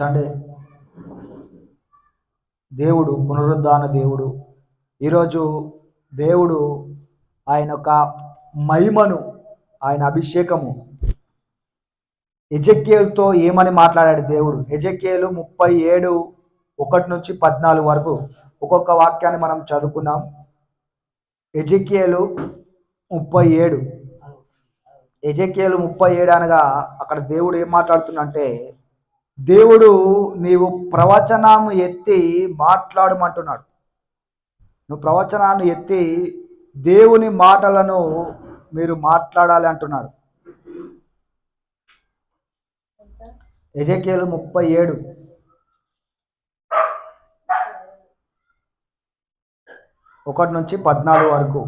Sunday. దేవుడు పునరుద్ధాన దేవుడు. ఈరోజు దేవుడు ఆయన యొక్క మహిమను ఆయన అభిషేకము. ఎజెక్కేలుతో ఏమని మాట్లాడాడు దేవుడు? ఎజెక్కేలు ముప్పై ఏడు ఒకటి నుంచి పద్నాలుగు వరకు ఒక్కొక్క వాక్యాన్ని మనం చదువుకుందాం. ఎజెక్కేలు ముప్పై ఏడు. ఎజెక్కేలు ముప్పై ఏడు అనగా అక్కడ దేవుడు ఏం మాట్లాడుతుందంటే దేవుడు నీవు ప్రవచనం ఎత్తి మాట్లాడమంటున్నాడు. నువ్వు ప్రవచనాన్ని ఎత్తి దేవుని మాటలను మీరు మాట్లాడాలి అంటున్నాడు. ఎజకేలు ముప్పై ఏడు. ఒకటి నుంచి పద్నాలుగు వరకు.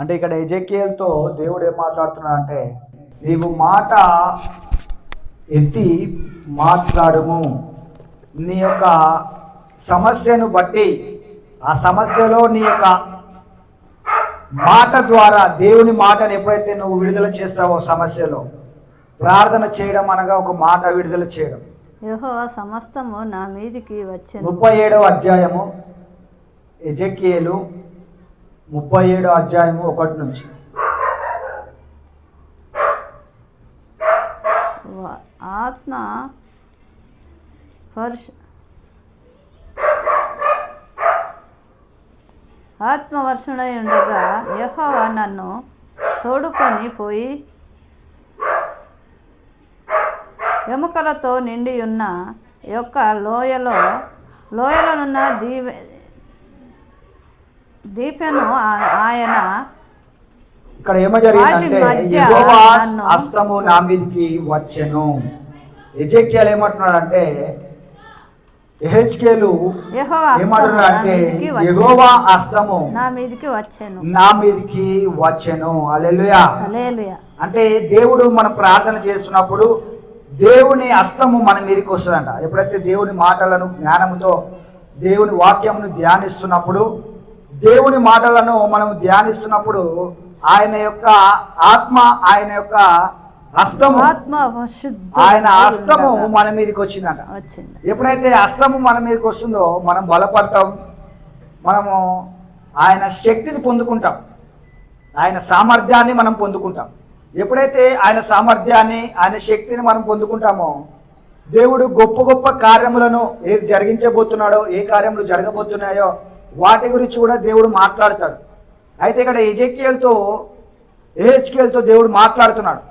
అంటే ఇక్కడ ఎజకేల్తో దేవుడు ఏం మాట్లాడుతున్నాడంటే నీవు మాట ఎత్తి మాట్లాడుము. నీ యొక్క సమస్యను బట్టి ఆ సమస్యలో నీ యొక్క మాట ద్వారా దేవుని మాటను ఎప్పుడైతే నువ్వు విడుదల చేస్తావో సమస్యలో ప్రార్థన చేయడం అనగా ఒక మాట విడుదల చేయడం. యెహోవా సమస్తము నా మీదికి వచ్చెను. ముప్పై ఏడవ అధ్యాయము ఎజకియేలు ముప్పై ఏడో అధ్యాయము ఒకటి నుంచి. ఆత్మ వర్ష ఆత్మవర్షుడై ఉండగా యెహోవా నన్ను తోడుకొని పోయి ఎముకలతో నిండి ఉన్న యొక్క లోయలో లోయలోనున్న దీవ దీపెను ఆయన ఇక్కడ ఏమో జరిగిందంటే హస్తము నా మీదకి వచ్చెను. ఎజెక్యాలు ఏమంటున్నాడంటే ఎహెచ్కేలు యెహోవా హస్తము ఏమంటున్నాడు అంటే. యెహోవా హస్తము నా మీదికి వచ్చాను. నా మీదకి వచ్చెను. అలెలుయా అంటే దేవుడు మనం ప్రార్థన చేస్తున్నప్పుడు దేవుని హస్తము మన మీదకి వస్తుందంట. ఎప్పుడైతే దేవుని మాటలను జ్ఞానముతో దేవుని వాక్యమును ధ్యానిస్తున్నప్పుడు దేవుని మాటలను మనం ధ్యానిస్తున్నప్పుడు ఆయన యొక్క ఆత్మ ఆయన యొక్క శుద్ధ ఆయన హస్తము మన మీదకి వచ్చిందంట. వచ్చింది. ఎప్పుడైతే హస్తము మన మీదకి వస్తుందో మనం బలపడతాం మనము ఆయన శక్తిని పొందుకుంటాం ఆయన సామర్థ్యాన్ని మనం పొందుకుంటాం. ఎప్పుడైతే ఆయన సామర్థ్యాన్ని ఆయన శక్తిని మనం పొందుకుంటామో దేవుడు గొప్ప గొప్ప కార్యములను ఏది జరిగించబోతున్నాడో ఏ కార్యములు జరగబోతున్నాయో వాటి గురించి కూడా దేవుడు మాట్లాడతాడు. అయితే ఇక్కడ ఎజెక్కియల్తో ఏహెచ్కేల్తో దేవుడు మాట్లాడుతున్నాడు.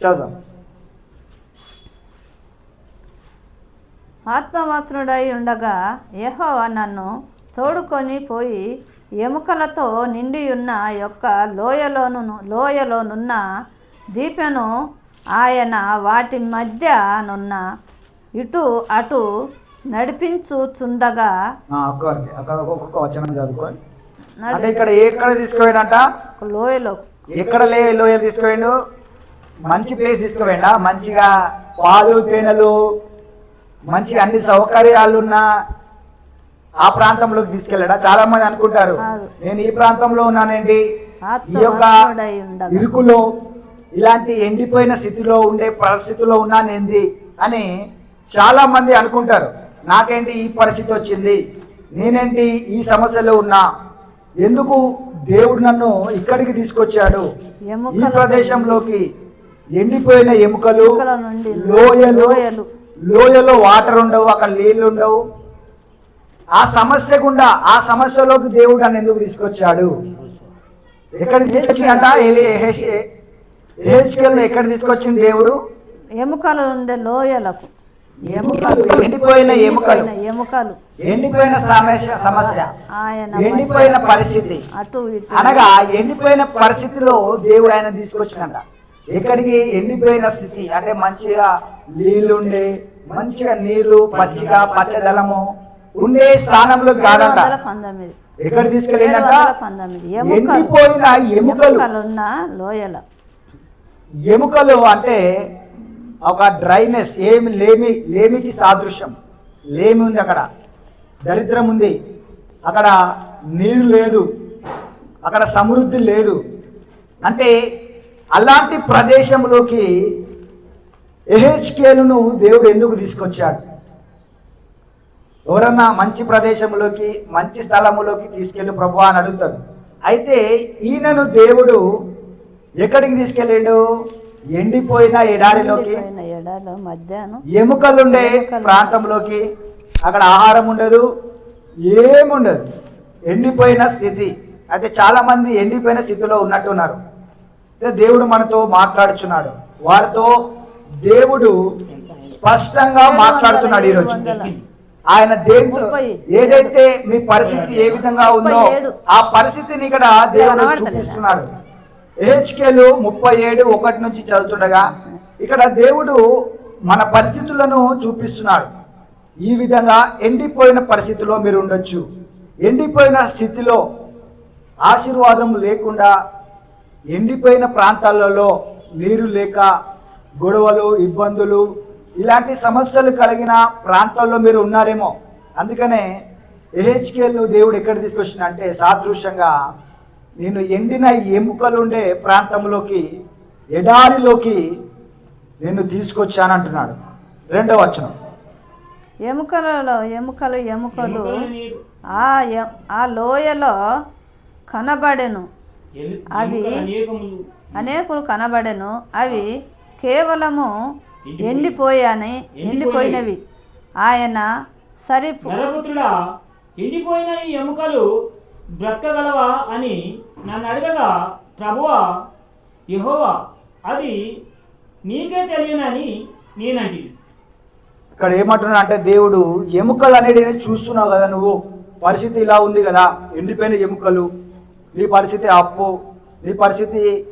చదుదాం ఆత్మవస్త్రుడై ఉండగా యెహోవా నన్ను తోడుకొని పోయి ఎముకలతో నిండి ఉన్న యొక్క లోయలోను లోయలోనున్న దీపెను ఆయన వాటి మధ్యనున్న ఇటు అటు నడిపించుచుండగా అక్కడ ఒక్కొక్క వచనం చదువుకోండి. అంటే ఇక్కడ ఎక్కడ తీసుకుపోయినట ఒక లోయలో. ఎక్కడ లే లోయలు తీసుకుపోయిండు? మంచి ప్లేస్ తీసుకుపోయిండా? మంచిగా పాలు తేనెలు మంచి అన్ని సౌకర్యాలు ఉన్న ఆ ప్రాంతంలోకి తీసుకెళ్ళాడా? చాలా మంది అనుకుంటారు. నేను ఈ ప్రాంతంలో ఉన్నానండి ఈ యొక్క ఇరుకులో ఇలాంటి ఎండిపోయిన స్థితిలో ఉండే పరిస్థితిలో ఉన్నానేంది అని చాలా మంది అనుకుంటారు. నాకేంటి ఈ పరిస్థితి వచ్చింది? నేనేంటి ఈ సమస్యలో ఉన్నా? ఎందుకు దేవుడు నన్ను ఇక్కడికి తీసుకొచ్చాడు? ఈ ప్రదేశంలోకి ఎండిపోయిన ఎముకలు లోయలు లోయలు. వాటర్ ఉండవు అక్కడ నీళ్ళు ఉండవు. ఆ సమస్య గుండా ఆ సమస్యలోకి దేవుడు నన్ను ఎందుకు తీసుకొచ్చాడు? ఎక్కడ తీసుకొచ్చిందంట? ఏహెచ్కెల్ ఎక్కడ తీసుకొచ్చింది దేవుడు? ఎముకలు ఉండే లోయలకు. ఎముకలు ఎండిపోయిన ఎముకలు. ఎముకలు. ఎండిపోయిన సమస్య సమస్య. ఎండిపోయిన పరిస్థితి. అనగా ఎండిపోయిన పరిస్థితిలో దేవుడు ఆయన తీసుకొచ్చినంట. ఎక్కడికి ఎండిపోయిన స్థితి? అంటే మంచిగా నీళ్ళుండే మంచిగా నీళ్ళు పచ్చిగా పచ్చదలము ఉండే స్థానంలో కాదంట. పంతొమ్మిది. ఎక్కడ తీసుకెళ్ళినట పంతొమ్మిది. ఎముకలు. ఎండిపోయిన ఎముకలు. ఎముకలున్న లోయల. ఎముకలు అంటే ఒక డ్రైనెస్ ఏమి లేమి లేమికి సాదృశ్యం. లేమి ఉంది అక్కడ. దరిద్రం ఉంది. అక్కడ నీరు లేదు. అక్కడ సమృద్ధి లేదు. అంటే అలాంటి ప్రదేశంలోకి ఎహెచ్కేలును దేవుడు ఎందుకు తీసుకొచ్చాడు? ఎవరన్నా మంచి ప్రదేశంలోకి మంచి స్థలములోకి తీసుకెళ్ళి ప్రభు అని అడుగుతారు అయితే ఈయనను దేవుడు ఎక్కడికి తీసుకెళ్ళాడు? ఎండిపోయిన ఎడారిలోకి. ఎముకలుండే ప్రాంతంలోకి. అక్కడ ఆహారం ఉండదు ఏముండదు. ఎండిపోయిన స్థితి. అయితే చాలా మంది ఎండిపోయిన స్థితిలో ఉన్నట్టున్నారు. దేవుడు మనతో మాట్లాడుచున్నాడు వారితో దేవుడు స్పష్టంగా మాట్లాడుతున్నాడు ఈరోజు ఆయన దేవుడు. ఏదైతే మీ పరిస్థితి ఏ విధంగా ఉందో. ఆ పరిస్థితిని ఇక్కడ దేవుడు? చూపిస్తున్నాడు హెచ్కేలు ముప్పై ఏడు ఒకటి నుంచి చదువుతుండగా ఇక్కడ దేవుడు మన పరిస్థితులను చూపిస్తున్నాడు ఈ విధంగా ఎండిపోయిన పరిస్థితిలో మీరు ఉండొచ్చు ఎండిపోయిన స్థితిలో ఆశీర్వాదం లేకుండా ఎండిపోయిన ప్రాంతాలలో నీరు లేక గొడవలు ఇబ్బందులు ఇలాంటి సమస్యలు కలిగిన ప్రాంతాల్లో మీరు ఉన్నారేమో. అందుకనే ఎహెచ్కేల్ను దేవుడు ఎక్కడ తీసుకొచ్చిన అంటే సాదృశ్యంగా నేను ఎండిన ఎముకలుండే ప్రాంతంలోకి ఎడారిలోకి నేను తీసుకొచ్చానంటున్నాడు. రెండవ వచనం. ఎముకలలో ఎముకలు ఎముకలు. ఆ ఎ- ఆ లోయలో కనబడెను. అవి అనేకులు కనబడెను. అవి కేవలము ఎండిపోయాని ఎండిపోయినవి. ఆయన సరిపు నరపుత్రుడా ఎండిపోయిన ఈ ఎముకలు బ్రతకగలవా అని నన్ను అడగగా ప్రభువా యెహోవా అది నీకే తెలియనని నేనంటివి ఇక్కడ ఏమంటున్నాడు అంటే దేవుడు ఎముకలు అనేది చూస్తున్నావు కదా నువ్వు. పరిస్థితి ఇలా ఉంది కదా ఎండిపోయిన ఎముకలు. నీ పరిస్థితి అప్పు నీ పరిస్థితి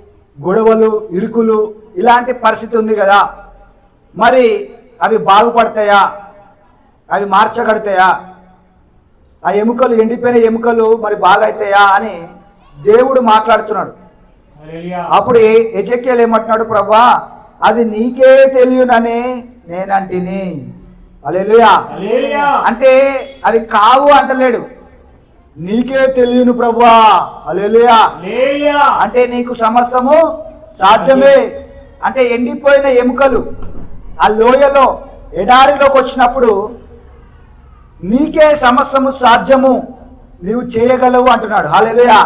గొడవలు ఇరుకులు ఇలాంటి పరిస్థితి ఉంది కదా. మరి అవి బాగుపడతాయా? అవి మార్చగడతాయా? ఆ ఎముకలు ఎండిపోయిన ఎముకలు మరి బాగైతాయా అని దేవుడు మాట్లాడుతున్నాడు. అప్పుడు ఎజెక్యల్ ఏమంటున్నాడు ప్రభా? అది నీకే తెలియనని నేనంటిని. అలెలుయా. అంటే అవి కావు అంటలేడు. నీకే తెలియను ప్రభా అలెలుయా. అంటే నీకు సమస్తము సాధ్యమే. అంటే ఎండిపోయిన ఎముకలు ఆ లోయలో ఎడారిలోకి వచ్చినప్పుడు నీకే సమస్తము సాధ్యము. నీవు చేయగలవు అంటున్నాడు. హల్లెలూయా.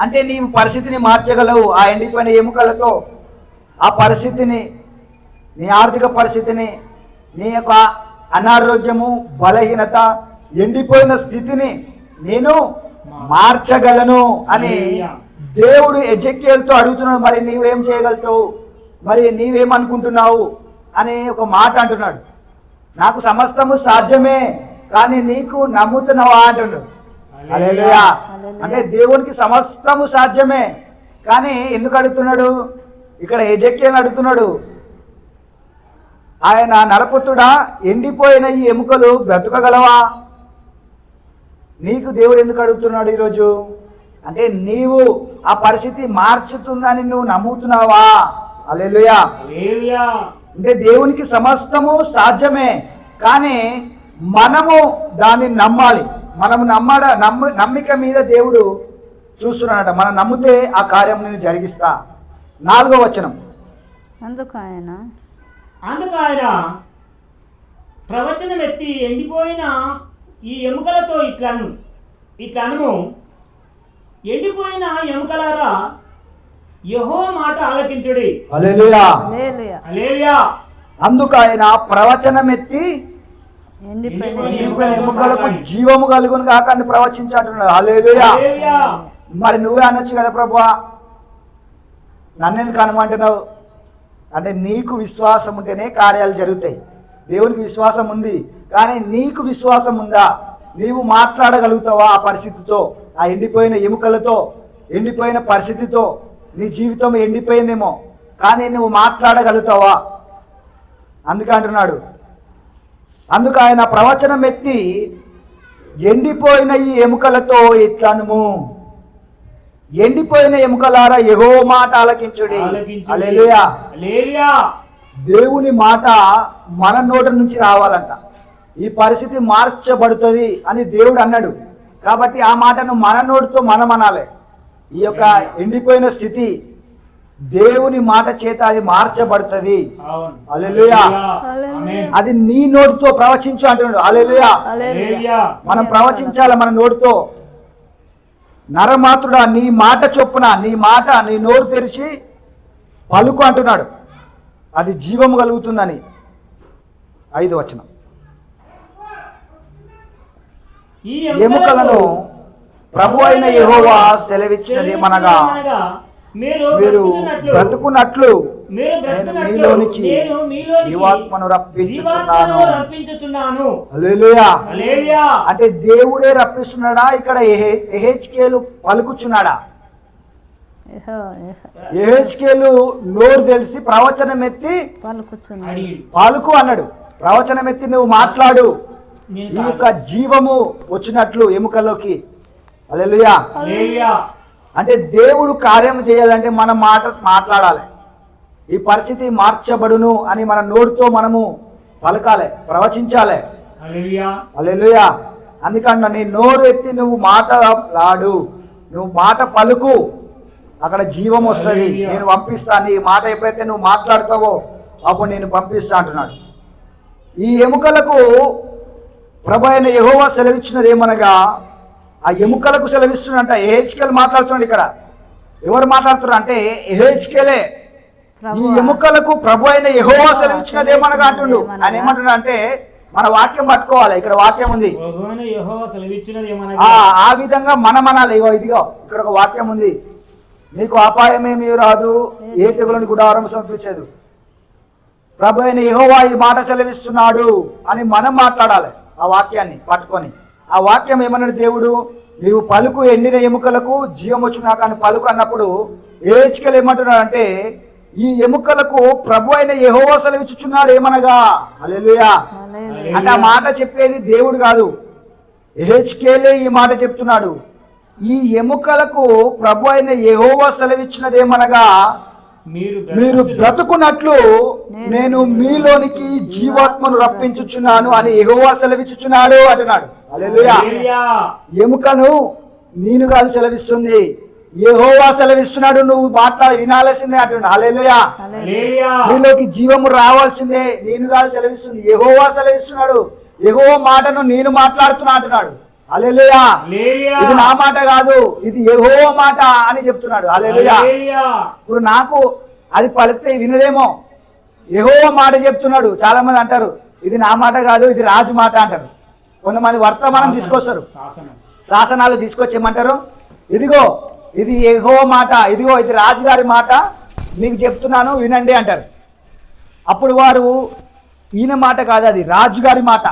అంటే నీవు పరిస్థితిని మార్చగలవు. ఆ ఎండిపోయిన ఎముకలతో ఆ పరిస్థితిని నీ ఆర్థిక పరిస్థితిని నీ యొక్క అనారోగ్యము బలహీనత ఎండిపోయిన స్థితిని నేను మార్చగలను అని దేవుడు ఎజెక్కియల్తో అడుగుతున్నాడు మరి నీవేం చేయగలుగుతావు? మరి నీవేమనుకుంటున్నావు? అని ఒక మాట అంటున్నాడు. నాకు సమస్తము సాధ్యమే కానీ నీకు నమ్ముతున్నావా? అంటున్నాడు. అంటే దేవునికి సమస్తము సాధ్యమే కానీ ఎందుకు అడుగుతున్నాడు? ఇక్కడ ఎజెక్కియల్ అడుగుతున్నాడు. ఆయన నరపుత్రుడా ఎండిపోయిన ఈ ఎముకలు బ్రతకగలవా? నీకు దేవుడు ఎందుకు అడుగుతున్నాడు ఈరోజు? అంటే నీవు ఆ పరిస్థితి మార్చుతుందని నువ్వు నమ్ముతున్నావా? హల్లెలూయా. అంటే దేవునికి సమస్తము సాధ్యమే కానీ మనము దాన్ని నమ్మాలి. మనము నమ్మడ నమ్మ నమ్మిక మీద దేవుడు చూస్తున్నాడట. మనం నమ్మితే ఆ కార్యం నేను జరిగిస్తా. నాలుగో వచనం. అందుకు ఆయన. అందుకు ఆయన ప్రవచనం ఎత్తి ఎండిపోయిన ఈ ఎముకలతో ఇట్లను ఇట్లనము ఎండిపోయిన ఎముకలారా యహో మాట ఆలకించుడి. అందుకు ఆయన ప్రవచనం ఎత్తి ఎండిపోయిన ఎండిపోయిన ఎముకలకు జీవము కలుగును కాక అని ప్రవచించాడు అలెలుయా మరి నువ్వే అనొచ్చు కదా ప్రభువా? నన్నెందుకు అనమంటున్నావు? అంటే నీకు విశ్వాసం ఉంటేనే కార్యాలు జరుగుతాయి. దేవునికి విశ్వాసం ఉంది. కానీ నీకు విశ్వాసం ఉందా? నీవు మాట్లాడగలుగుతావా ఆ పరిస్థితితో? ఆ ఎండిపోయిన ఎముకలతో ఎండిపోయిన పరిస్థితితో నీ జీవితం ఎండిపోయిందేమో. కానీ నువ్వు మాట్లాడగలుగుతావా? అందుకే అంటున్నాడు. అందుకు ఆయన ప్రవచనం ఎత్తి ఎండిపోయిన ఈ ఎముకలతో ఇట్లనుము ఎండిపోయిన ఎముకలారా ఎగో మాట ఆలకించుడి. దేవుని మాట మన నోటి నుంచి రావాలంట. ఈ పరిస్థితి మార్చబడుతుంది అని దేవుడు అన్నాడు. కాబట్టి ఆ మాటను మన నోటితో మనం అనాలి ఈ యొక్క ఎండిపోయిన స్థితి దేవుని మాట చేత అది మార్చబడుతుంది. అవును. హల్లెలూయా. ఆమేన్. అది నీ నోటితో ప్రవచించు అంటున్నాడు. Alleluia hallelujah. మనం ప్రవచించాలి మన నోటితో? నరమాతుడా నీ మాట చొప్పున నీ మాట నీ నోరు తెరిచి పలుకు అంటున్నాడు. అది జీవము కలుగుతుందని. ఐదు వచనం ఈ ఎముకలను ప్రభు అయిన యెహోవా సెలవిచ్చినది మనగా మీరు బ్రతుకున్నట్లు మీరు నేను నేను మీలోనికి జీవాత్మను రప్పించుచున్నాను. అంటే దేవుడే రప్పిస్తున్నాడా? ఇక్కడ ఎహెచ్కేలు పలుకుచున్నాడా? ఎహెచ్కేలు నోరు తెలిసి ప్రవచనం ఎత్తి పలుకు అన్నాడు. ప్రవచనం ఎత్తి నువ్వు మాట్లాడు. ఈ యొక్క జీవము వచ్చినట్లు ఎముకల్లోకి అలెలుయా. అంటే దేవుడు కార్యం చేయాలంటే మనం మాట మాట్లాడాలి. ఈ పరిస్థితి మార్చబడును అని మన నోటితో మనము పలకాలి ప్రవచించాలి. అలెలుయా అందుకన్నా నీ నోరు ఎత్తి నువ్వు మాట్లాడు నువ్వు మాట పలుకు. అక్కడ జీవం వస్తుంది. నేను పంపిస్తా నీ మాట ఎప్పుడైతే నువ్వు మాట్లాడతావో అప్పుడు నేను పంపిస్తా అంటున్నాడు. ఈ ఎముకలకు ప్రభు అయిన యెహోవా సెలవిచ్చినది ఏమనగా ఆ ఎముకలకు సెలవిస్తున్నట్ట ఏహెచ్కేల్ మాట్లాడుతున్నాడు ఇక్కడ. ఎవరు మాట్లాడుతున్నారు అంటే ఏహెచ్కేలే ఈ. ఎముకలకు ప్రభు అయిన యెహోవా సెలవిచ్చినది ఏమనగా అంటుండు. ఆయన ఏమంటున్నాడు అంటే మన వాక్యం పట్టుకోవాలి ఇక్కడ వాక్యం ఉంది. ఆ విధంగా మనం అనాలి. ఇగో ఇదిగో ఇక్కడ ఒక వాక్యం ఉంది. నీకు అపాయమేమీ రాదు ఏ తెగులని గుడారం సమర్పించదు. ప్రభు అయిన యెహోవా ఈ మాట సెలవిస్తున్నాడు అని మనం మాట్లాడాలి. ఆ వాక్యాన్ని పట్టుకొని. ఆ వాక్యం ఏమన్నాడు దేవుడు? నీవు పలుకు ఎండిన ఎముకలకు జీవం వచ్చినా కానీ పలుకు అన్నప్పుడు ఏహెచ్కలు ఏమంటున్నాడు అంటే ఈ ఎముకలకు ప్రభు అయిన యెహోవా సెలవిచ్చుచున్నాడు ఏమనగా? హల్లెలూయా. అంటే ఆ మాట చెప్పేది దేవుడు కాదు. ఎహెచ్కేలే ఈ మాట చెప్తున్నాడు. ఈ ఎముకలకు ప్రభు అయిన యెహోవా సెలవిచ్చినదేమనగా మీరు బ్రతుకున్నట్లు నేను మీలోనికి జీవాత్మను రప్పించుచున్నాను అని యెహోవా సెలవిచ్చుచున్నాడు అంటున్నాడు. ఎముకను నేను కాదు సెలవిస్తుంది. యెహోవా సెలవిస్తున్నాడు నువ్వు మాట్లాడి వినాల్సిందే అంటున్నాడు. నీలోకి జీవము రావాల్సిందే నేను కాదు సెలవిస్తుంది. యెహోవా సెలవిస్తున్నాడు. యెహోవా మాటను నేను మాట్లాడుతున్నా అంటున్నాడు. ఇది నా మాట కాదు ఇది యెహోవా మాట అని చెప్తున్నాడు. హల్లెలూయా. ఇప్పుడు నాకు అది పలికితే వినదేమో. యెహోవా మాట చెప్తున్నాడు. చాలా మంది అంటారు ఇది నా మాట కాదు ఇది రాజు మాట అంటారు. కొంతమంది వర్తమానం తీసుకొస్తారు. శాసనం. శాసనాలు తీసుకొచ్చి ఏమంటారు ఇదిగో ఇది ఎహో మాట ఇదిగో ఇది రాజుగారి మాట. మీకు చెప్తున్నాను వినండి అంటారు. అప్పుడు వారు ఈయన మాట కాదు అది రాజుగారి మాట.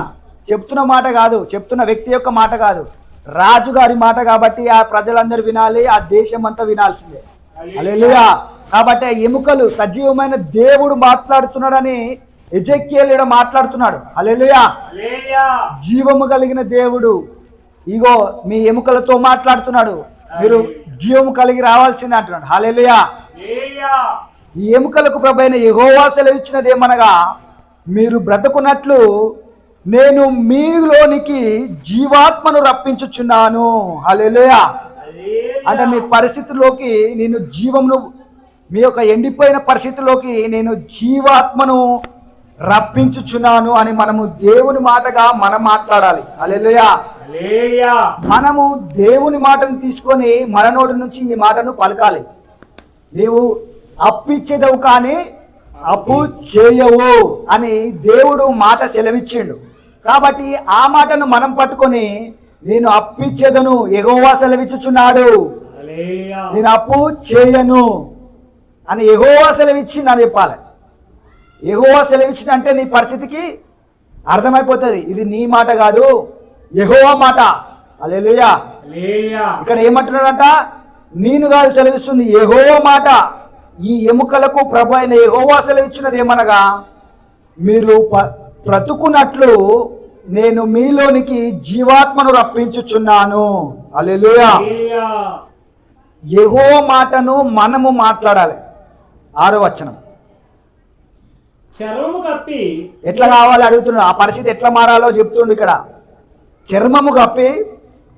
చెప్తున్న మాట కాదు చెప్తున్న వ్యక్తి యొక్క మాట కాదు. రాజుగారి మాట కాబట్టి ఆ ప్రజలందరూ వినాలి ఆ దేశం అంతా వినాల్సిందే. హల్లెలూయా. కాబట్టి ఆ ఎముకలు సజీవమైన దేవుడు మాట్లాడుతున్నాడని ఎజెక్కియల్ ఈడ మాట్లాడుతున్నాడు. హల్లెలూయా. జీవము కలిగిన దేవుడు. ఇగో మీ ఎముకలతో మాట్లాడుతున్నాడు. మీరు జీవము కలిగి రావాల్సింది అంటున్నాడు. హాలెలుయా. ఈ ఎముకలకు ప్రభైన యెహోవా సెలవిచ్చినది ఏమనగా మీరు బ్రతుకున్నట్లు నేను మీలోనికి జీవాత్మను రప్పించుచున్నాను. హల్లెలూయా. అంటే మీ పరిస్థితిలోకి నేను జీవమును మీ యొక్క ఎండిపోయిన పరిస్థితిలోకి నేను జీవాత్మను రప్పించుచున్నాను అని మనము దేవుని మాటగా మనం మాట్లాడాలి. హల్లెలూయా. మనము దేవుని మాటను తీసుకొని మన నోటి నుంచి ఈ మాటను పలకాలి. నీవు అప్పిచ్చేదవు కానీ అప్పు చేయవు అని దేవుడు మాట సెలవిచ్చిండు. కాబట్టి ఆ మాటను మనం పట్టుకొని నేను అప్పిచ్చేదను ఎగోవా సెలవిచ్చుచున్నాడు. నేను అప్పు చేయను అని ఎగోవా సెలవిచ్చింది అని చెప్పాలి. ఎగోవా సెలవిచ్చిన అంటే నీ పరిస్థితికి అర్థమైపోతుంది. ఇది నీ మాట కాదు ఎగోవా మాట. అలెలుయా. ఇక్కడ ఏమంటున్నాడంట? నేను కాదు సెలవిస్తుంది ఎహో మాట. ఈ ఎముకలకు ప్రభు అయిన యెహోవా సెలవిచ్చినది ఏమనగా మీరు బ్రతుకున్నట్లు నేను మీలోనికి జీవాత్మను రప్పించుచున్నాను. అలెలుయా. యెహో మాటను మనము మాట్లాడాలి. ఆరో వచనం. చర్మము కప్పి ఎట్లా కావాలి అడుగుతున్నాడు. ఆ పరిస్థితి ఎట్లా మారాలో చెప్తుండు ఇక్కడ. చర్మము కప్పి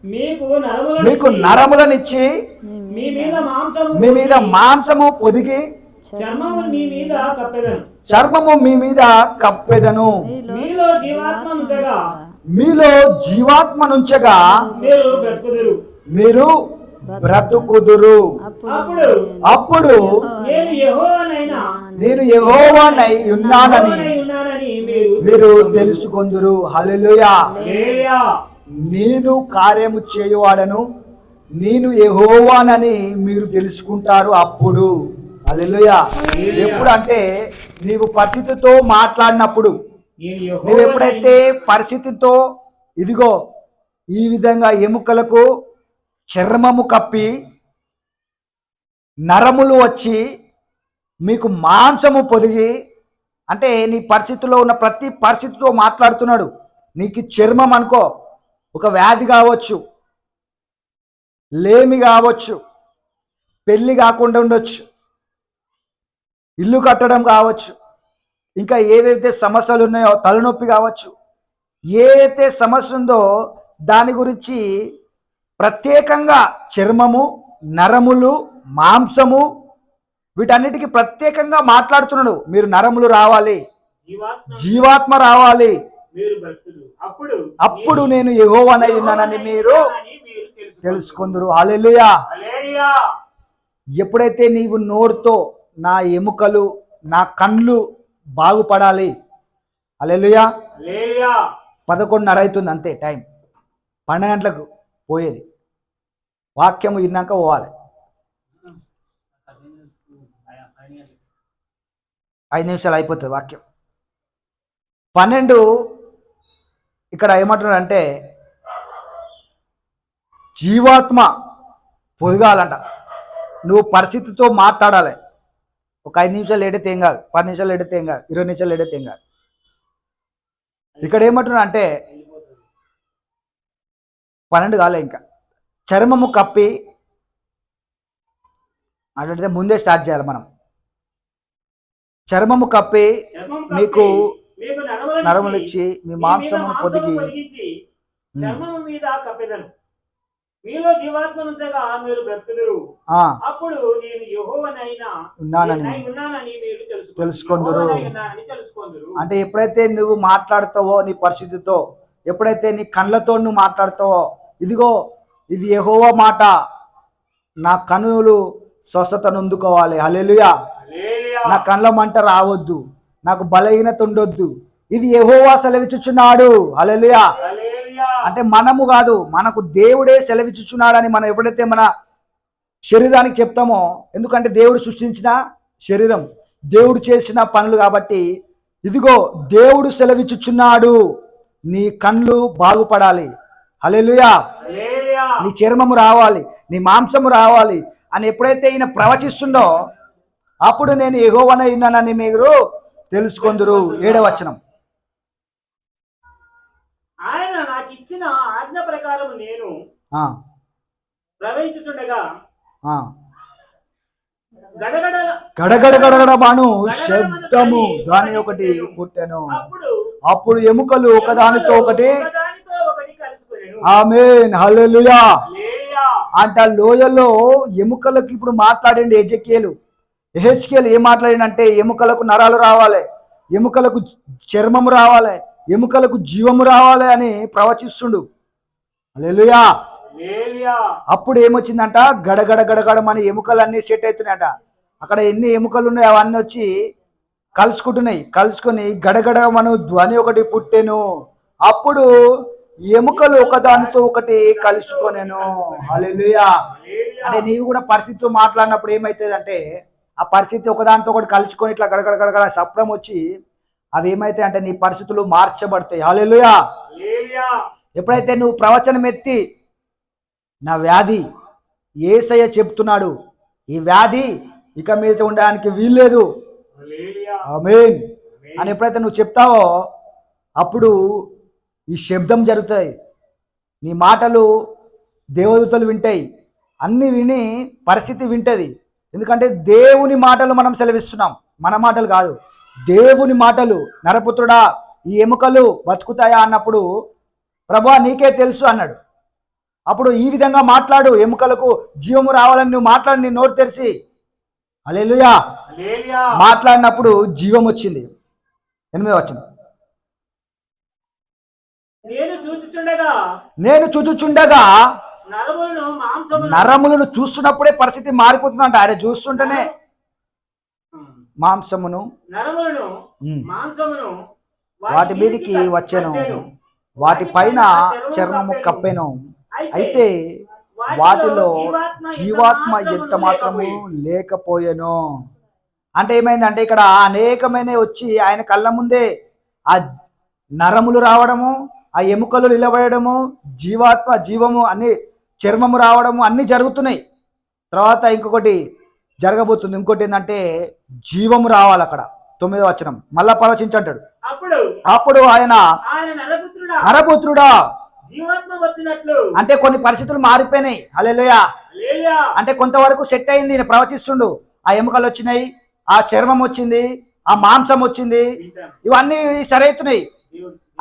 మీకు నరములను మీకు నరములనిచ్చి మీ మీద మాంసము మీ మీద మాంసము పొదిగి చర్మము మీ మీద కప్పెదను. చర్మము మీ మీద కప్పెదను. మీలో జీవాత్మ ఉంచగా మీలో జీవాత్మ నుంచగా మీరు బ్రతుకుదురు. మీరు బ్రతుకుదురు. అప్పుడు అప్పుడు నేను యెహోవానైనా. నేను యెహోవానై ఉన్నానని మీరు తెలుసుకొందురు. హల్లెలూయా. నేను కార్యము చేయువాడను. నేను యెహోవానని మీరు తెలుసుకుంటారు అప్పుడు. హల్లెలూయా. ఎప్పుడు అంటే నీవు పరిస్థితితో మాట్లాడినప్పుడు నువ్వు ఎప్పుడైతే పరిస్థితితో ఇదిగో ఈ విధంగా ఎముకలకు చర్మము కప్పి నరములు వచ్చి మీకు మాంసము పొదిగి అంటే నీ పరిస్థితిలో ఉన్న ప్రతి పరిస్థితితో మాట్లాడుతున్నాడు. నీకు చర్మం అనుకో ఒక వ్యాధి కావచ్చు లేమి కావచ్చు పెళ్ళి కాకుండా ఉండొచ్చు. ఇల్లు కట్టడం కావచ్చు ఇంకా ఏవైతే సమస్యలు ఉన్నాయో తలనొప్పి కావచ్చు ఏదైతే సమస్య ఉందో దాని గురించి ప్రత్యేకంగా చర్మము నరములు మాంసము వీటన్నిటికీ ప్రత్యేకంగా మాట్లాడుతున్నాడు. మీరు నరములు రావాలి జీవాత్మ రావాలి. అప్పుడు నేను యెహోవానై ఉన్నానని మీరు తెలుసుకుందురు. హల్లెలూయా. ఎప్పుడైతే నీవు నోరుతో నా ఎముకలు నా కండ్లు బాగుపడాలి. హల్లెలూయా. పదకొండున్నర అవుతుంది అంతే టైం. పన్నెండు గంటలకు పోయేది. వాక్యము విన్నాక పోవాలి. ఐదు నిమిషాలు అయిపోతుంది వాక్యం. పన్నెండు ఇక్కడ ఏమంటున్నాడు అంటే జీవాత్మ పొదగాలంట. నువ్వు పరిస్థితితో మాట్లాడాలి. ఒక ఐదు నిమిషాలు ఏడైతే ఏం కాదు. పది నిమిషాలు ఏడైతే ఏం కాదు. ఇరవై నిమిషాలు ఏడైతే ఏం కాదు. ఇక్కడ ఏమంటున్నా అంటే పన్నెండు కాలే ఇంకా. చర్మము కప్పి అట్లయితే ముందే స్టార్ట్ చేయాలి మనం. చర్మము కప్పి మీకు నరములు ఇచ్చి, మీ మీ మీద మాంసమును మాంసమును పొదిగి చర్మము మీద కప్పెదను. మీలో జీవాత్మ నుంచగా మీరు బ్రతుకుదురు. అప్పుడు నేను యెహోవానైనా ఉన్నానని. నేనై ఉన్నానని మీరు తెలుసుకొందురు. తెలుసుకొందురు. అంటే ఎప్పుడైతే నువ్వు మాట్లాడతావో నీ పరిస్థితితో ఎప్పుడైతే నీ కళ్ళతో నువ్వు మాట్లాడతావో ఇదిగో ఇది యెహోవా మాట. నా కనులు స్వస్థత నొందుకోవాలి. హల్లెలూయా. హల్లెలూయా. నా కళ్ళ మంట రావద్దు. నాకు బలహీనత ఉండొద్దు. ఇది యెహోవా సెలవిచ్చుచున్నాడు. హల్లెలూయా. అంటే మనము కాదు మనకు దేవుడే సెలవిచ్చుచున్నాడని మనం ఎప్పుడైతే మన శరీరానికి చెప్తామో ఎందుకంటే దేవుడు సృష్టించిన శరీరం దేవుడు చేసిన పనులు కాబట్టి ఇదిగో దేవుడు సెలవిచ్చుచున్నాడు నీ కళ్ళు బాగుపడాలి. హల్లెలూయా. నీ చర్మము రావాలి నీ మాంసము రావాలి అని ఎప్పుడైతే ఈయన ప్రవచిస్తుండో అప్పుడు నేను ఎగోవన ఉన్నానని మీరు తెలుసుకొందురు. ఏడవచనం ఆయన నాకు ఇచ్చిన ఆజ్ఞ ప్రకారం నేను ఆ, ప్రవహించుచుండగా ఆ. గడగడ గడగడ గడగడ బాను శబ్దము దాని ఒకటి పుట్టెను అప్పుడు ఎముకలు ఒకదానితో ఒకటి. ఆమెన్ హల్లెలూయా. అంటే లోయలో ఎముకలకు ఇప్పుడు మాట్లాడండి ఎజెకియలు ఎహెచ్కేలు ఏం మాట్లాడిందంటే ఎముకలకు నరాలు రావాలి ఎముకలకు చర్మము రావాలి ఎముకలకు జీవము రావాలి అని ప్రవచిస్తుండు హల్లెలూయా. అప్పుడు ఏమొచ్చిందంట? గడగడ గడగడ మన ఎముకలన్నీ సెట్ అవుతున్నాయట అక్కడ ఎన్ని ఎముకలు ఉన్నాయో అవన్నీ వచ్చి కలుసుకుంటున్నాయి. కలుసుకొని గడగడ మన ధ్వని ఒకటి పుట్టెను. అప్పుడు ఎముకలు ఒకదానితో ఒకటి కలుసుకొనేను. హల్లెలూయా. అంటే నీవు కూడా పరిస్థితితో మాట్లాడినప్పుడు ఏమవుతుంది అంటే ఆ పరిస్థితి ఒకదానితో ఒకటి కలుసుకొని ఇట్లా గడగడ గడగడ సప్రం వచ్చి అవి ఏమైతాయి అంటే నీ పరిస్థితులు మార్చబడతాయి. హల్లెలూయా. ఎప్పుడైతే నువ్వు ప్రవచనం ఎత్తి నా వ్యాధి. ఏసయ్య చెప్తున్నాడు ఈ వ్యాధి ఇక మీద ఉండడానికి వీల్లేదు. ఆమేన్. అని ఎప్పుడైతే నువ్వు చెప్తావో అప్పుడు ఈ శబ్దం జరుగుతాయి. నీ మాటలు దేవదూతలు వింటాయి. అన్ని విని పరిస్థితి వింటది. ఎందుకంటే దేవుని మాటలు మనం సెలవిస్తున్నాం. మన మాటలు కాదు. దేవుని మాటలు. నరపుత్రుడా ఈ ఎముకలు బతుకుతాయా అన్నప్పుడు ప్రభా నీకే తెలుసు అన్నాడు. అప్పుడు ఈ విధంగా మాట్లాడు. ఎముకలకు జీవము రావాలని నువ్వు మాట్లాడి నీ నోరు తెరిచి. అలెలుయా మాట్లాడినప్పుడు జీవం వచ్చింది. ఎనిమిది వచ్చింది నేను చూచుచుండగా నేను చుచుచుండగా నరములను చూస్తున్నప్పుడే పరిస్థితి మారిపోతుందంట. ఆయన చూస్తుంటేనే మాంసమును మాంసమును వాటి మీదికి వచ్చెను. వాటి పైన చర్మము కప్పెను. అయితే వాటిలో జీవాత్మ ఎంత మాత్రము లేకపోయెను. అంటే ఏమైందంటే ఇక్కడ అనేకమైన వచ్చి ఆయన కళ్ళ ముందే ఆ నరములు రావడము ఆ ఎముకలు నిలబడము జీవాత్మ జీవము అన్ని చర్మము రావడము అన్ని జరుగుతున్నాయి. తర్వాత ఇంకొకటి జరగబోతుంది. ఇంకోటి ఏంటంటే జీవము రావాలి అక్కడ. తొమ్మిదో వచనం. మళ్ళా పరచించంటాడు అప్పుడు ఆయన నరపుత్రుడా? జీవాత్మ వచ్చినట్లు. అంటే కొన్ని పరిస్థితులు మారిపోయినాయి. అలెలుయా అంటే కొంతవరకు సెట్ అయింది ఈయన ప్రవచిస్తుండు. ఆ ఎముకలు వచ్చినాయి ఆ చర్మం వచ్చింది ఆ మాంసం వచ్చింది. ఇవన్నీ సరైతున్నాయి.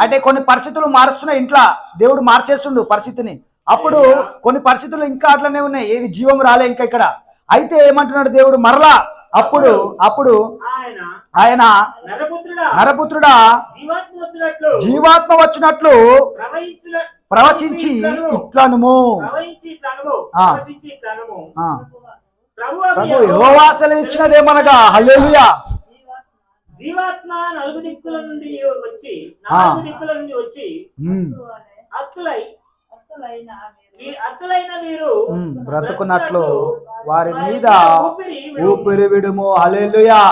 అంటే కొన్ని పరిస్థితులు మారుస్తున్నాయి ఇంట్లో. దేవుడు మార్చేస్తుండు పరిస్థితిని. అప్పుడు కొన్ని పరిస్థితులు ఇంకా అట్లనే ఉన్నాయి. ఏది జీవం రాలే ఇంకా ఇక్కడ. అయితే ఏమంటున్నాడు దేవుడు? మరలా అప్పుడు అప్పుడు ఆయన నరపుత్రుడా. జీవాత్మ వచ్చినట్లు. ప్రవచించి ఇట్లను ఇట్లనుము. ప్రభు యెహోవాసలు ఇచ్చినదేమనగా? హల్లెలూయా. జీవాత్మ నలుగు దిక్కుల నుండి వచ్చి. నాలుగు దిక్కుల నుండి వచ్చి అత్తులై అత్తులైన మీరు బ్రతుకున్నట్లు వారి మీద ఊపిరి విడుము. హల్లెలూయా.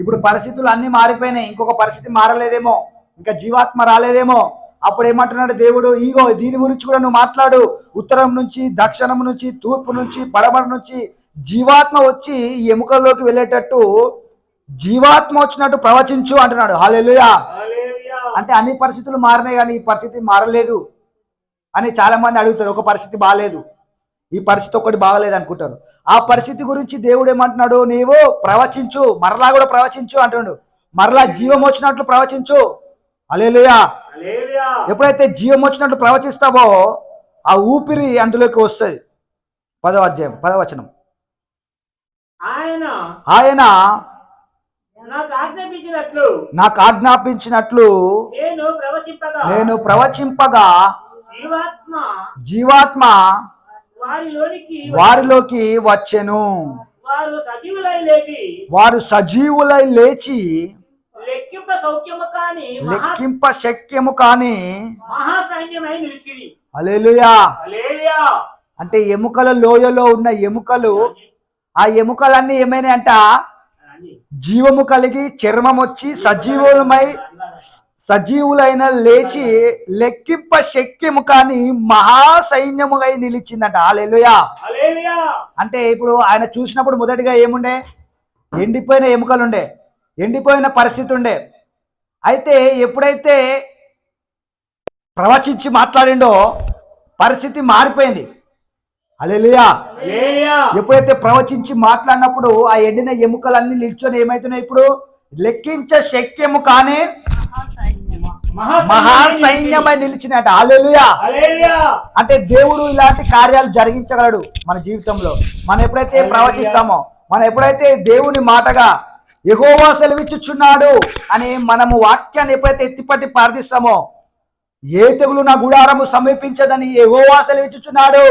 ఇప్పుడు పరిస్థితులు అన్ని మారిపోయినాయి. ఇంకొక పరిస్థితి మారలేదేమో. ఇంకా జీవాత్మ రాలేదేమో. అప్పుడు ఏమంటున్నాడు దేవుడు? ఈగో దీని గురించి కూడా నువ్వు మాట్లాడు. ఉత్తరం నుంచి దక్షిణం నుంచి తూర్పు నుంచి పడమర నుంచి జీవాత్మ వచ్చి ఈ ఎముకల్లోకి వెళ్ళేటట్టు జీవాత్మ వచ్చినట్టు ప్రవచించు అంటున్నాడు. హాలెలుయా. అంటే అన్ని పరిస్థితులు మారినాయి కానీ ఈ పరిస్థితి మారలేదు అని చాలా మంది అడుగుతారు. ఒక పరిస్థితి బాగాలేదు. ఈ పరిస్థితి ఒకటి బాగలేదు అనుకుంటారు. ఆ పరిస్థితి గురించి దేవుడు ఏమంటున్నాడు? నీవు ప్రవచించు. మరలా కూడా ప్రవచించు అంటున్నాడు. మరలా జీవం వచ్చినట్లు ప్రవచించు. అలేలుయా. ఎప్పుడైతే జీవం వచ్చినట్లు ప్రవచిస్తావో ఆ ఊపిరి అందులోకి వస్తుంది. పదవ అధ్యాయం పదవచనం ఆయన ఆయన నాకు ఆజ్ఞాపించినట్లు నాకు ఆజ్ఞాపించినట్లు నేను ప్రవచింపగా. నేను ప్రవచింపగా జీవాత్మ జీవాత్మ వారిలోనికి వారిలోకి వచ్చెను. వారు సజీవులై లేచి వారు సజీవులై లేచి సౌఖ్యము కాని లెక్కింప శక్యము కాని మహా సైన్యమై నిలిచిరి. అలేలుయా హల్లెలూయా. అంటే ఎముకల లోయలో ఉన్న ఎముకలు ఆ ఎముకలన్నీ ఏమైనాయంట? అని. జీవము కలిగి చర్మం వచ్చి సజీవులమై సజీవులైన లేచి లెక్కింప శక్యము కాని మహా సైన్యముగా నిలిచిందట. అలెలుయా హల్లెలూయా. అంటే ఇప్పుడు ఆయన చూసినప్పుడు మొదటిగా ఏముండే? ఎండిపోయిన ఎముకలు ఉండే ఎండిపోయిన పరిస్థితి ఉండే అయితే ఎప్పుడైతే ప్రవచించి మాట్లాడిండో పరిస్థితి మారిపోయింది. అలెలుయా. ఎప్పుడైతే ప్రవచించి మాట్లాడినప్పుడు ఆ ఎండిన ఎముకలన్నీ నిల్చొని ఏమవుతున్నాయి ఇప్పుడు? లెక్కించే శక్యము కానీ మహా మహా సైన్యమై సైన్యమై నిలిచినట అలెలుయా. అంటే దేవుడు ఇలాంటి కార్యాలు జరిగించగలడు మన జీవితంలో. మనం ఎప్పుడైతే ప్రవచిస్తామో మనం ఎప్పుడైతే దేవుని మాటగా ఎగోవా సెలవిచ్చుచున్నాడు అని మనము వాక్యాన్ని ఎప్పుడైతే ఎత్తిపట్టి ప్రార్థిస్తామో ఏ తెగులు నా గుడారము సమీపించదని ఎగోవా సెలవిచ్చుచున్నాడు.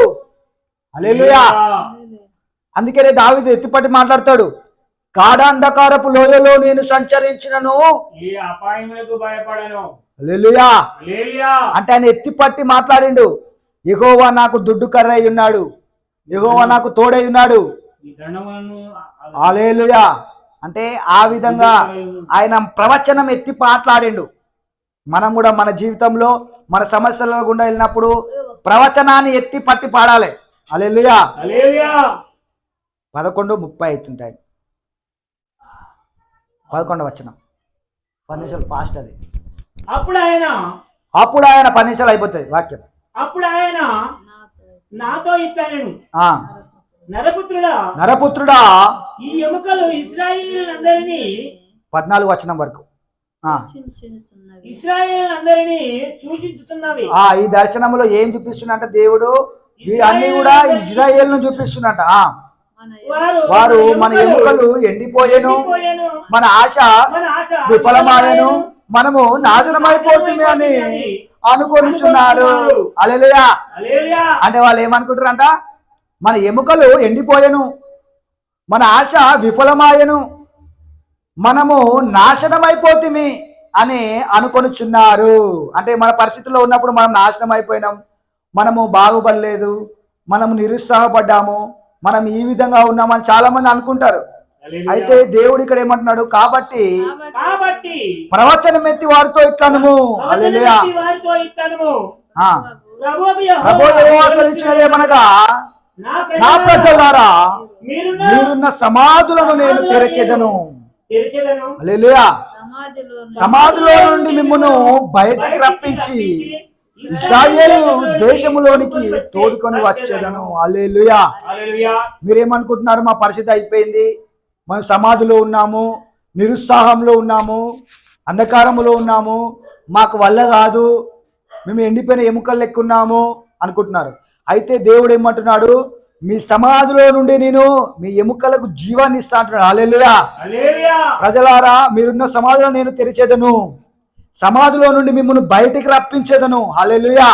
అలెలుయా అందుకనే దావిదు ఎత్తిపట్టి మాట్లాడతాడు. కాడాంధకారపు లోయలో నేను సంచరించినను. ఈ అపాయములకు భయపడను. అలెలుయా. అంటే ఆయన ఎత్తిపట్టి మాట్లాడిండు. ఎగోవా నాకు దుడ్డు కర్రై ఉన్నాడు ఎగోవా నాకు తోడై ఉన్నాడు ఆలేలుయా అంటే ఆ విధంగా ఆయన ప్రవచనం ఎత్తి మాట్లాడిండు మనం కూడా మన జీవితంలో మన సమస్యల గుండా వెళ్ళినప్పుడు ప్రవచనాన్ని ఎత్తి పట్టి పాడాలి. అలెలుయా. పదకొండు ముప్పై అవుతుంటాయి. పదకొండు వచ్చిన పది నిమిషాలు ఫాస్ట్ అది. అప్పుడు ఆయన అప్పుడు ఆయన పది నిమిషాలు అయిపోతుంది వాక్యం. అప్పుడు ఆయన నాతో ఆ. నరపుత్రుడా నరపుత్రుడా ఈ ఎముకలు ఇస్రాయిలందరినీ పద్నాలుగు వచనం వరకు. ఇస్రాయేల్ అందరినీ సూచించుతున్నవి ఆ, ఈ దర్శనంలో ఏం చూపిస్తున్నట్ట దేవుడు? అన్ని కూడా ఇజ్రాయేల్ను మన వారు వారు మన ఎముకలు ఎండిపోయేను. మన ఆశ మన ఆశ విఫలమాయను మనము నాశనమైపోతుంది అని అనుకొనిచున్నారు. అలెలుయా హల్లెలూయా. అంటే వాళ్ళు ఏమనుకుంటారంట మన ఎముకలు ఎండిపోయెను మన ఆశ విఫలమాయను మనము నాశనమైపోతుంది అని అనుకొనిచున్నారు. అంటే మన పరిస్థితుల్లో ఉన్నప్పుడు మనం నాశనం అయిపోయినాం మనము బాగుపడలేదు మనము నిరుత్సాహపడ్డాము మనం ఈ విధంగా ఉన్నామని చాలా మంది అనుకుంటారు. అయితే దేవుడు ఇక్కడ ఏమంటున్నాడు? కాబట్టి ప్రవచనం ఎత్తి వారితో ఇట్లనుము. ప్రభు సెలవిచ్చినదేమనగా నా ప్రజలారా, మీరున్న సమాధులను నేను తెరచెదను. తెరిచెదను. హల్లెలూయా. సమాధిలో నుండి మిమ్మును బయటికి రప్పించి ఇజ్రాయేలు దేశములోనికి తోడుకొని వచ్చేదను. హల్లెలూయా. హల్లెలూయా. మీరేమనుకుంటున్నారు? మా పరిస్థితి అయిపోయింది. మనం సమాధిలో ఉన్నాము. నిరుత్సాహంలో ఉన్నాము. అంధకారములో ఉన్నాము. మాకు వల్ల కాదు. మేము ఎండిపోయిన ఎముకలు లెక్కున్నాము అనుకుంటున్నారు. అయితే దేవుడు ఏమంటున్నాడు? మీ సమాధిలో నుండి నేను మీ ఎముకలకు జీవాన్ని ఇస్తా అంటున్నాడు. హల్లెలూయా. ప్రజలారా మీరున్న సమాధిలో నేను తెరిచేదను. సమాధిలో నుండి మిమ్మల్ని బయటికి రప్పించేదను. హల్లెలూయా.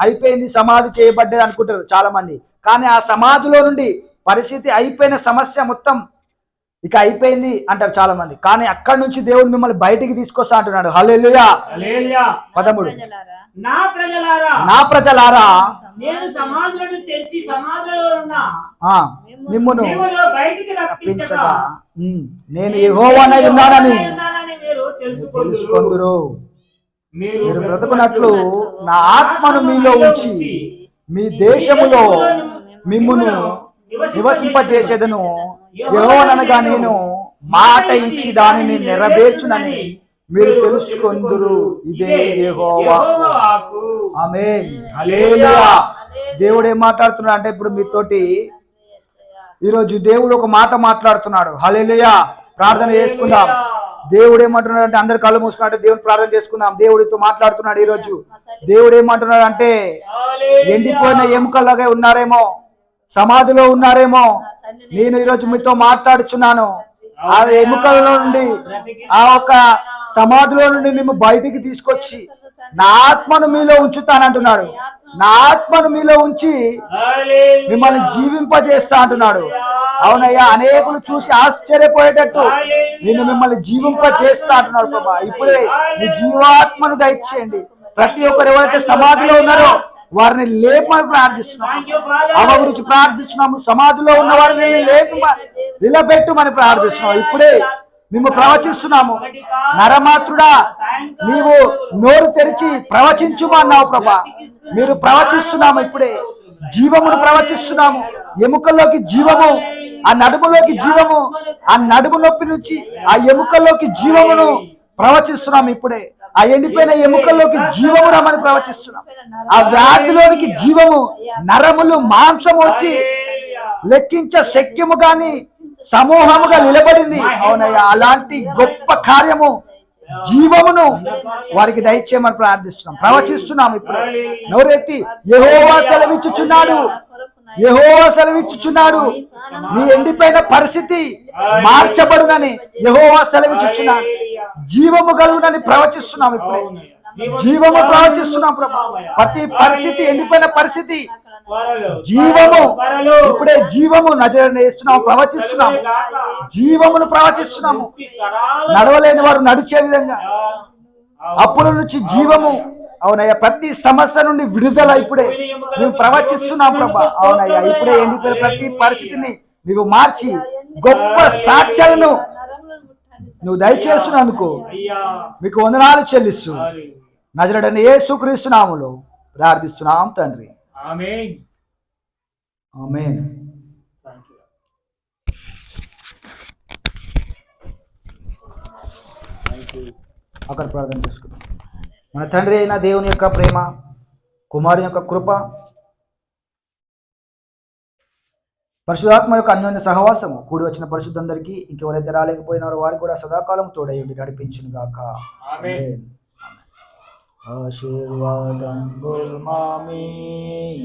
అయిపోయింది సమాధి చేయబడ్డది అనుకుంటారు చాలా మంది కానీ ఆ సమాధిలో నుండి పరిస్థితి అయిపోయిన సమస్య మొత్తం ఇక అయిపోయింది అంటారు చాలా మంది కానీ అక్కడి నుంచి దేవుడు మిమ్మల్ని బయటికి తీసుకొస్తా అంటున్నాడు. హల్లెలూయా. హల్లెలూయా. పదమూడు. నా ప్రజలారా? నా ప్రజలారా? నేను సమాధులను తెరిచి సమాధులలో ఉన్న. మిమ్మును బయటికి రప్పించగా. నేను యెహోవానై ఉన్నానని తెలుసుకొందురు. మీరు బ్రతుకున్నట్లు నా ఆత్మను మీలో ఉంచి మీ దేశములో మిమ్మును నివసింపజేసేదను యెహోవాననగా నేను మాట ఇచ్చి దానిని నెరవేర్చునని మీరు తెలుసుకొందురు. ఇదే యెహోవా. ఆమె దేవుడు ఏం మాట్లాడుతున్నాడు అంటే ఇప్పుడు మీతోటి ఈరోజు దేవుడు ఒక మాట మాట్లాడుతున్నాడు. హల్లెలూయా. ప్రార్థన చేసుకుందాం. దేవుడు ఏమంటున్నాడు అంటే అందరు కళ్ళు మూసుకున్నట్టు దేవుడు ప్రార్థన చేసుకుందాం. దేవుడితో మాట్లాడుతున్నాడు ఈ రోజు దేవుడు ఏమంటున్నాడు అంటే. ఎండిపోయిన ఎముకలాగా ఉన్నారేమో. సమాధిలో ఉన్నారేమో. నేను ఈరోజు మీతో మాట్లాడుచున్నాను. ఆ ఎముకల నుండి ఆ ఒక సమాధిలో నుండి మేము బయటికి తీసుకొచ్చి నా ఆత్మను మీలో ఉంచుతానంటున్నాడు. నా ఆత్మను మీలో ఉంచి. మిమ్మల్ని జీవింపజేస్తా అంటున్నాడు. అవునయ్యా అనేకులు చూసి ఆశ్చర్యపోయేటట్టు నిన్ను మిమ్మల్ని జీవింప చేస్తా అంటున్నాడు ప్రభా. ఇప్పుడే మీ జీవాత్మను దయచేయండి. ప్రతి ఒక్కరు ఎవరైతే సమాధిలో ఉన్నారో వారిని లేపమని ప్రార్థిస్తున్నాము. అవ గురించి ప్రార్థిస్తున్నాము. సమాధిలో ఉన్న వారిని లేప నిలబెట్టుమని ప్రార్థిస్తున్నాము ఇప్పుడే మేము ప్రవచిస్తున్నాము. నరమాత్రుడా నీవు నోరు తెరిచి ప్రవచించుమన్నావు ప్రభా. మీరు ప్రవచిస్తున్నాము ఇప్పుడే. జీవమును ప్రవచిస్తున్నాము. ఎముకల్లోకి జీవము ఆ నడుములోకి జీవము ఆ నడుము నొప్పి నుంచి ఆ ఎముకల్లోకి జీవమును ప్రవచిస్తున్నాం ఇప్పుడే. ఆ ఎండిపోయిన ఎముకల్లోకి జీవము రమ్మని ప్రవచిస్తున్నాం. ఆ వ్యాధిలోనికి జీవము నరములు మాంసము వచ్చి లెక్కించ శక్యము గాని సమూహముగా నిలబడింది. అవునయ్యా అలాంటి గొప్ప కార్యము జీవమును వారికి దయచేయమని ప్రార్థిస్తున్నాం. ప్రవచిస్తున్నాం ఇప్పుడు. నోరెత్తి యహోవా సెలవిచ్చుచున్నాడు. యహోవా సెలవిచ్చుచున్నాడు. మీ ఎండిపోయిన పరిస్థితి మార్చబడునని యహోవా సెలవిచ్చుచున్నాడు. జీవము కలుగునని ప్రవచిస్తున్నాం ఇప్పుడే. జీవము ప్రవచిస్తున్నాం ప్రభా. ప్రతి పరిస్థితి ఎండిపోయిన పరిస్థితి. జీవము ఇప్పుడే జీవము నజరని వేస్తున్నాం ప్రవచిస్తున్నాము. జీవమును ప్రవచిస్తున్నాము. నడవలేని వారు నడిచే విధంగా. అప్పుల నుంచి జీవము అవునయ్యా ప్రతి సమస్య నుండి విడుదల ఇప్పుడే. మేము ప్రవచిస్తున్నాం ప్రభా. అవునయ్యా ఇప్పుడే ఎండిపోయిన ప్రతి పరిస్థితిని నువ్వు మార్చి గొప్ప సాక్ష్యాలను నువ్వు దయచేస్తున్నందుకు మీకు వందనాలు చెల్లిస్తూ హల్లెలూయా. నజరడని ఏ సుక్రీస్తునాములో ప్రార్థిస్తున్నాం తండ్రి. ఆమేన్. అక్కడ ప్రార్థన చేసుకుందాం. మన తండ్రి అయిన దేవుని యొక్క ప్రేమ కుమారుని యొక్క కృప పరిశుధాత్మ యొక్క అన్యోన్య సహవాసము కూడి వచ్చిన పరిశుద్ధందరికీ ఇంకెవరైతే రాలేకపోయినారో వారికి కూడా సదాకాలం తోడయుండి నడిపించును గాక. ఆశీర్వాదం